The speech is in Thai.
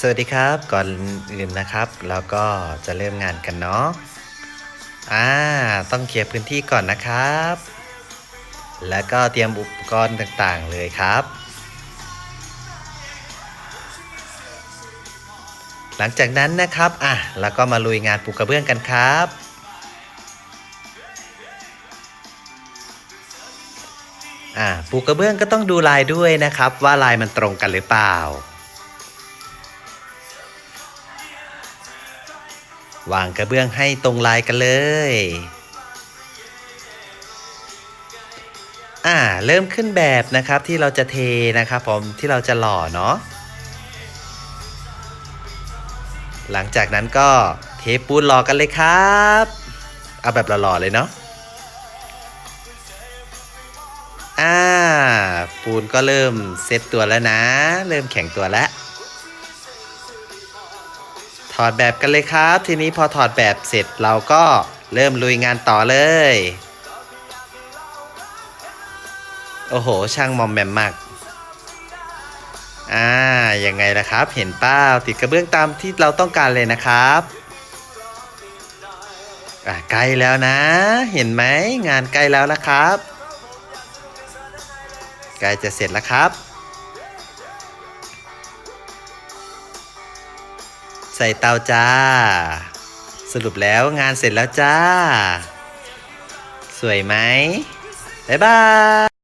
สวัสดีครับก่อนอื่นนะครับแล้วก็จะเริ่มงานกันเนาะอ่าต้องเคลียร์พื้นที่ก่อนนะครับ แล้วก็เตรียมอุปกรณ์ต่างๆเลยครับ หลังจากนั้นนะครับอะแล้วก็มาลุยงานปูกระเบื้องกันครับอ่าปูกระเบื้องก็ต้องดูลายด้วยนะครับ ว่าลายมันตรงกันหรือเปล่า วางกระเบื้องให้ตรงลายกันเลย อ่า เริ่มขึ้นแบบนะครับที่เราจะเทนะครับผมที่เราจะหล่อเนาะ หลังจากนั้นก็เทปูนหล่อกันเลยครับ เอาแบบหล่อๆเลยเนาะ อ่า ปูนก็เริ่มเซตตัวแล้วนะ เริ่มแข็งตัวแล้ว ถอดแบบกันเลยครับ ทีนี้พอถอดแบบเสร็จเราก็เริ่มลุยงานต่อเลย โอ้โห ช่างมอมแมมมาก อ่ายังไงล่ะครับ เห็นป้าติดกระเบื้องตามที่เราต้องการเลยนะครับอ่าใกล้แล้วนะ เห็นไหมงานใกล้แล้วนะครับ ใกล้จะเสร็จแล้วครับ ใส่เตาจ้า สรุปแล้วงานเสร็จแล้วจ้า สวยไหมบ๊ายบาย